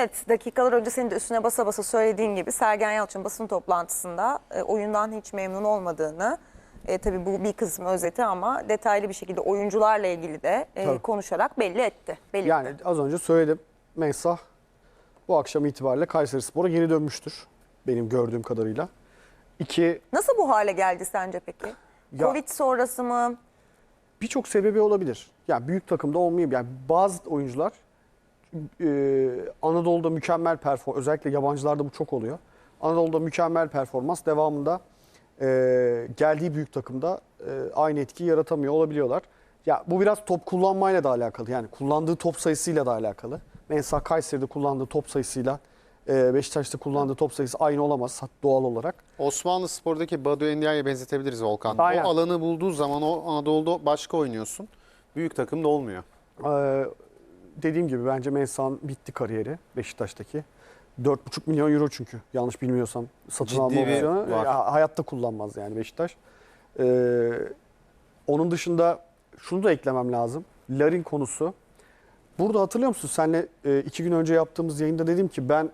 Evet dakikalar önce senin de üstüne basa basa söylediğin gibi Sergen Yalçın basın toplantısında e, oyundan hiç memnun olmadığını e, tabii bu bir kısmı özeti ama detaylı bir şekilde oyuncularla ilgili de e, Tabii. konuşarak belli etti. Belli Yani az önce söyledim. Mensah bu akşam itibariyle Kayseri Spor'a geri dönmüştür. Benim gördüğüm kadarıyla. İki, Nasıl bu hale geldi sence peki? Ya- Covid sonrası mı? birçok sebebi olabilir. Yani büyük takımda olmayayım. Yani bazı oyuncular e, Anadolu'da mükemmel performans, özellikle yabancılarda bu çok oluyor. Anadolu'da mükemmel performans devamında e, geldiği büyük takımda e, aynı etkiyi yaratamıyor olabiliyorlar. Ya bu biraz top kullanmayla da alakalı. Yani kullandığı top sayısıyla da alakalı. Mesela Kayseri'de kullandığı top sayısıyla e, Beşiktaş'ta kullandığı top sayısı aynı olamaz doğal olarak. Osmanlı Spor'daki Badu Endia'ya benzetebiliriz Volkan. Aynen. O alanı bulduğu zaman o Anadolu'da başka oynuyorsun. Büyük takımda olmuyor. Ee, dediğim gibi bence Mensah'ın bitti kariyeri Beşiktaş'taki. 4,5 milyon euro çünkü yanlış bilmiyorsam satın Ciddi alma bir opsiyonu. var. Ya, hayatta kullanmaz yani Beşiktaş. Ee, onun dışında şunu da eklemem lazım. Larin konusu. Burada hatırlıyor musun? Senle e, iki gün önce yaptığımız yayında dedim ki ben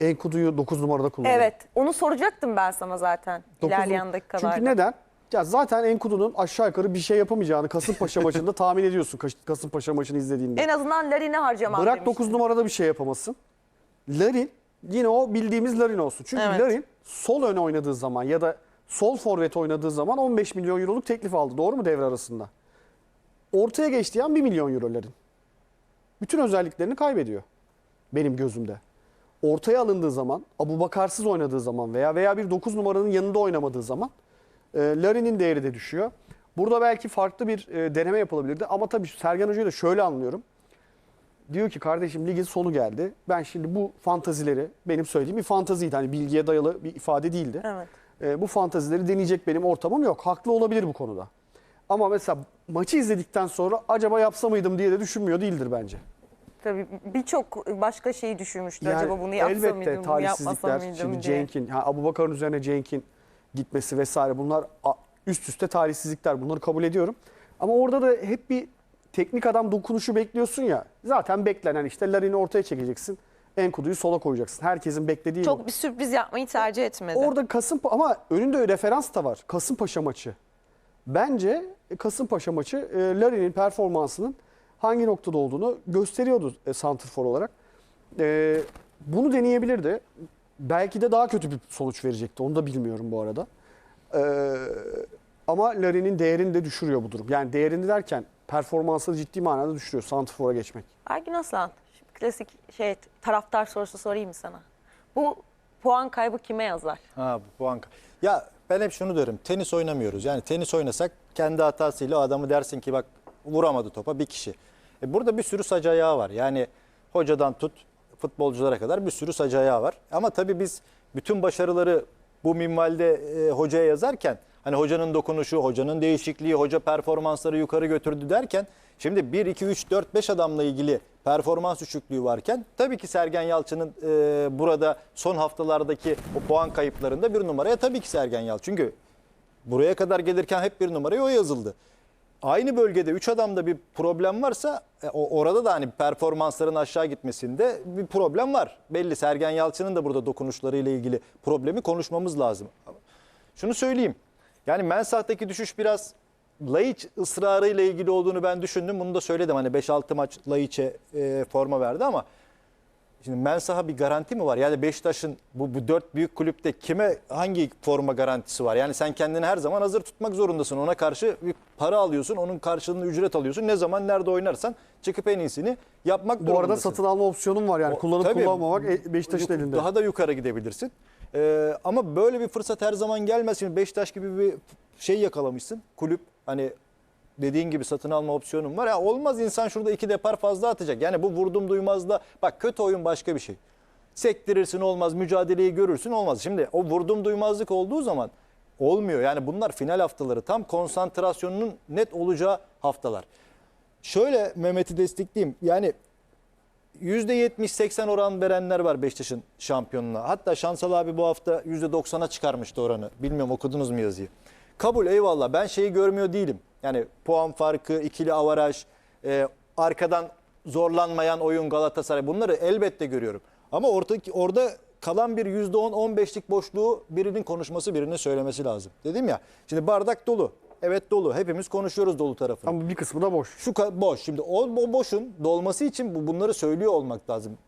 Enkudu'yu 9 numarada kullanıyorum. Evet onu soracaktım ben sana zaten Dokuz- ilerleyen dakikalarda. Çünkü neden? Ya zaten Enkudu'nun aşağı yukarı bir şey yapamayacağını Kasımpaşa maçında tahmin ediyorsun Kas- Kasımpaşa maçını izlediğinde. En azından Larin'e harcamam Bırak demiştin. 9 numarada bir şey yapamasın. Larin yine o bildiğimiz Larin olsun. Çünkü Evet. Larin sol öne oynadığı zaman ya da sol forvet oynadığı zaman 15 milyon euroluk teklif aldı. Doğru mu devre arasında? Ortaya geçtiği an 1 milyon euro Larin. Bütün özelliklerini kaybediyor benim gözümde. Ortaya alındığı zaman, Abu Bakarsız oynadığı zaman veya veya bir 9 numaranın yanında oynamadığı zaman e, Larin'in değeri de düşüyor. Burada belki farklı bir e, deneme yapılabilirdi ama tabii Sergen Hoca'yı da şöyle anlıyorum. Diyor ki kardeşim ligin sonu geldi. Ben şimdi bu fantazileri benim söylediğim bir fantaziydi. Hani bilgiye dayalı bir ifade değildi. Evet. E, bu fantazileri deneyecek benim ortamım yok. Haklı olabilir bu konuda. Ama mesela maçı izledikten sonra acaba yapsa mıydım diye de düşünmüyor değildir bence. Tabii birçok başka şeyi düşünmüştü. Acaba bunu yapsa elbette mıydım, bunu yapmasa talihsizlikler. mıydım Şimdi diye. Cenk'in, ha, Abu Bakar'ın üzerine Cenk'in gitmesi vesaire bunlar üst üste talihsizlikler. Bunları kabul ediyorum. Ama orada da hep bir teknik adam dokunuşu bekliyorsun ya. Zaten beklenen işte Larin'i ortaya çekeceksin. Enkudu'yu sola koyacaksın. Herkesin beklediği bu. Çok bir sürpriz yapmayı tercih etmedi. Orada Kasım ama önünde referans da var. Kasımpaşa maçı. Bence Kasımpaşa maçı e, Larin'in performansının hangi noktada olduğunu gösteriyordu e, santrfor olarak. E, bunu deneyebilirdi. Belki de daha kötü bir sonuç verecekti. Onu da bilmiyorum bu arada. E, ama Larin'in değerini de düşürüyor bu durum. Yani değerini derken performansını ciddi manada düşürüyor santrfora geçmek. Ergin Aslan, şimdi klasik şey taraftar sorusu sorayım mı sana? Bu puan kaybı kime yazar? Ha bu puan. Ya ben hep şunu diyorum. Tenis oynamıyoruz. Yani tenis oynasak kendi hatasıyla o adamı dersin ki bak vuramadı topa bir kişi. E burada bir sürü sac ayağı var. Yani hocadan tut futbolculara kadar bir sürü sac ayağı var. Ama tabii biz bütün başarıları bu minvalde e, hocaya yazarken hani hocanın dokunuşu, hocanın değişikliği, hoca performansları yukarı götürdü derken şimdi 1 2 3 4 5 adamla ilgili performans düşüklüğü varken tabii ki Sergen Yalçın'ın e, burada son haftalardaki o puan kayıplarında bir numaraya tabii ki Sergen Yalçın. Çünkü buraya kadar gelirken hep bir numaraya o yazıldı. Aynı bölgede 3 adamda bir problem varsa e, o- orada da hani performansların aşağı gitmesinde bir problem var. Belli Sergen Yalçın'ın da burada dokunuşlarıyla ilgili problemi konuşmamız lazım. Şunu söyleyeyim. Yani Mensah'taki düşüş biraz Laiç ısrarıyla ilgili olduğunu ben düşündüm. Bunu da söyledim. Hani 5-6 maç Laiç'e e, forma verdi ama Şimdi Mensah'a bir garanti mi var? Yani Beşiktaş'ın bu, bu dört büyük kulüpte kime hangi forma garantisi var? Yani sen kendini her zaman hazır tutmak zorundasın. Ona karşı bir para alıyorsun, onun karşılığında ücret alıyorsun. Ne zaman nerede oynarsan çıkıp en iyisini yapmak Bu arada durumundasın. satın alma opsiyonun var yani. O- Kullanıp tabii, kullanmamak bu- e, Beşiktaş'ın elinde. Daha da yukarı gidebilirsin. Ee, ama böyle bir fırsat her zaman gelmez. Şimdi Beşiktaş gibi bir şey yakalamışsın. Kulüp hani dediğin gibi satın alma opsiyonun var. Ya olmaz insan şurada iki depar fazla atacak. Yani bu vurdum duymazla bak kötü oyun başka bir şey. Sektirirsin olmaz, mücadeleyi görürsün olmaz. Şimdi o vurdum duymazlık olduğu zaman olmuyor. Yani bunlar final haftaları tam konsantrasyonunun net olacağı haftalar. Şöyle Mehmet'i destekleyeyim. Yani %70-80 oran verenler var Beşiktaş'ın şampiyonluğuna. Hatta Şansal abi bu hafta %90'a çıkarmıştı oranı. Bilmiyorum okudunuz mu yazıyı. Kabul eyvallah ben şeyi görmüyor değilim. Yani puan farkı, ikili avaraj, e, arkadan zorlanmayan oyun Galatasaray bunları elbette görüyorum. Ama ortaki, orada kalan bir %10-15'lik boşluğu birinin konuşması, birinin söylemesi lazım. Dedim ya, şimdi bardak dolu. Evet dolu. Hepimiz konuşuyoruz dolu tarafını. Ama bir kısmı da boş. Şu boş. Şimdi o, o boşun dolması için bu, bunları söylüyor olmak lazım.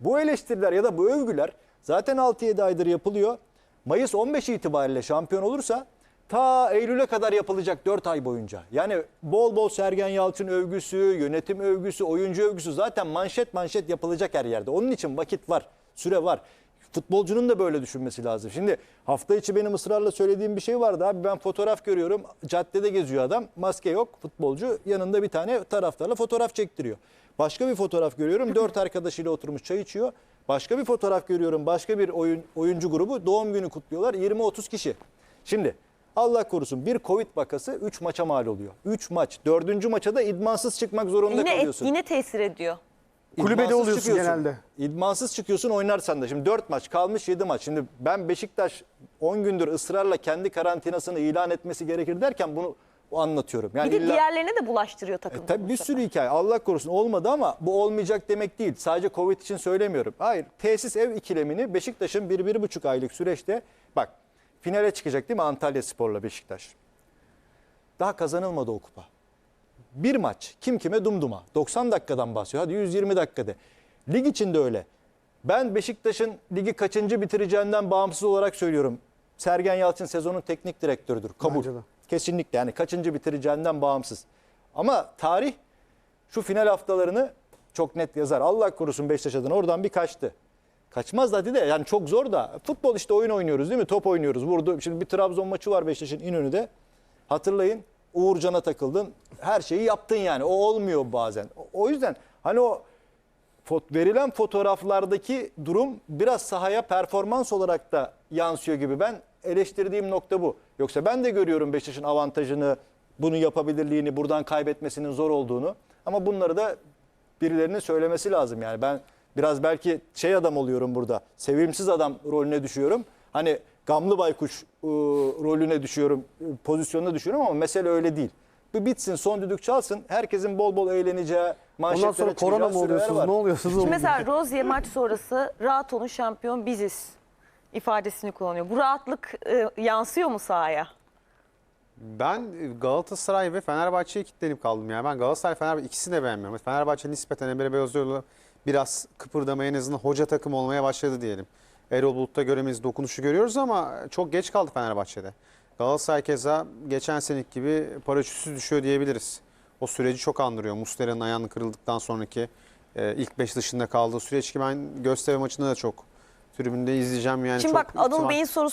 Bu eleştiriler ya da bu övgüler zaten 6-7 aydır yapılıyor. Mayıs 15 itibariyle şampiyon olursa ta Eylül'e kadar yapılacak 4 ay boyunca. Yani bol bol Sergen Yalçın övgüsü, yönetim övgüsü, oyuncu övgüsü zaten manşet manşet yapılacak her yerde. Onun için vakit var, süre var. Futbolcunun da böyle düşünmesi lazım. Şimdi hafta içi benim ısrarla söylediğim bir şey vardı abi. Ben fotoğraf görüyorum. Caddede geziyor adam. Maske yok futbolcu. Yanında bir tane taraftarla fotoğraf çektiriyor. Başka bir fotoğraf görüyorum. Dört arkadaşıyla oturmuş çay içiyor. Başka bir fotoğraf görüyorum. Başka bir oyun, oyuncu grubu doğum günü kutluyorlar. 20-30 kişi. Şimdi Allah korusun bir Covid vakası 3 maça mal oluyor. 3 maç. Dördüncü maça da idmansız çıkmak zorunda Yine, et- kalıyorsun. yine tesir ediyor. Kulübede İdmansız oluyorsun çıkıyorsun. genelde. İdmansız çıkıyorsun oynarsan da. Şimdi 4 maç kalmış 7 maç. Şimdi ben Beşiktaş 10 gündür ısrarla kendi karantinasını ilan etmesi gerekir derken bunu anlatıyorum. Yani Bir de illa- diğerlerine de bulaştırıyor takım. e, tabii bir sürü hikaye. Allah korusun olmadı ama bu olmayacak demek değil. Sadece Covid için söylemiyorum. Hayır. Tesis ev ikilemini Beşiktaş'ın bir, bir buçuk aylık süreçte bak finale çıkacak değil mi Antalya Spor'la Beşiktaş? Daha kazanılmadı o kupa. Bir maç kim kime dumduma. 90 dakikadan bahsediyor. Hadi 120 dakikada. Lig için de öyle. Ben Beşiktaş'ın ligi kaçıncı bitireceğinden bağımsız olarak söylüyorum. Sergen Yalçın sezonun teknik direktörüdür. Kabul. Kesinlikle yani kaçıncı bitireceğinden bağımsız. Ama tarih şu final haftalarını çok net yazar. Allah korusun Beşiktaş adına oradan bir kaçtı. Kaçmaz da de yani çok zor da. Futbol işte oyun oynuyoruz değil mi? Top oynuyoruz. Vurdu. Şimdi bir Trabzon maçı var Beşiktaş'ın İnönü'de. Hatırlayın Uğurcan'a takıldın. Her şeyi yaptın yani. O olmuyor bazen. O yüzden hani o fot- verilen fotoğraflardaki durum biraz sahaya performans olarak da yansıyor gibi. Ben eleştirdiğim nokta bu. Yoksa ben de görüyorum Beşiktaş'ın avantajını, bunu yapabilirliğini, buradan kaybetmesinin zor olduğunu. Ama bunları da birilerinin söylemesi lazım yani. Ben biraz belki şey adam oluyorum burada. Sevimsiz adam rolüne düşüyorum. Hani gamlı baykuş ıı, rolüne düşüyorum, ıı, pozisyonuna düşüyorum ama mesele öyle değil. Bir bitsin, son düdük çalsın. Herkesin bol bol eğleneceği, manşetlere Ondan sonra korona mı süreler oluyorsunuz? var. Ne oluyorsunuz? Şimdi mesela Rozier maç sonrası rahat olun şampiyon biziz ifadesini kullanıyor. Bu rahatlık e, yansıyor mu sahaya? Ben Galatasaray ve Fenerbahçe'ye kilitlenip kaldım yani. Ben Galatasaray Fenerbahçe ikisini de beğenmiyorum. Fenerbahçe nispeten Emre Belözoğlu biraz kıpırdamaya en azından hoca takım olmaya başladı diyelim. Erol Bulut'ta göremeyiz, dokunuşu görüyoruz ama çok geç kaldı Fenerbahçe'de. Galatasaray keza geçen seneki gibi paraşütsüz düşüyor diyebiliriz. O süreci çok andırıyor. Muslera'nın ayağını kırıldıktan sonraki e, ilk 5 dışında kaldığı süreç ki ben Göztepe maçında da çok tribünde izleyeceğim yani Şimdi çok bak Anıl Bey'in sorusu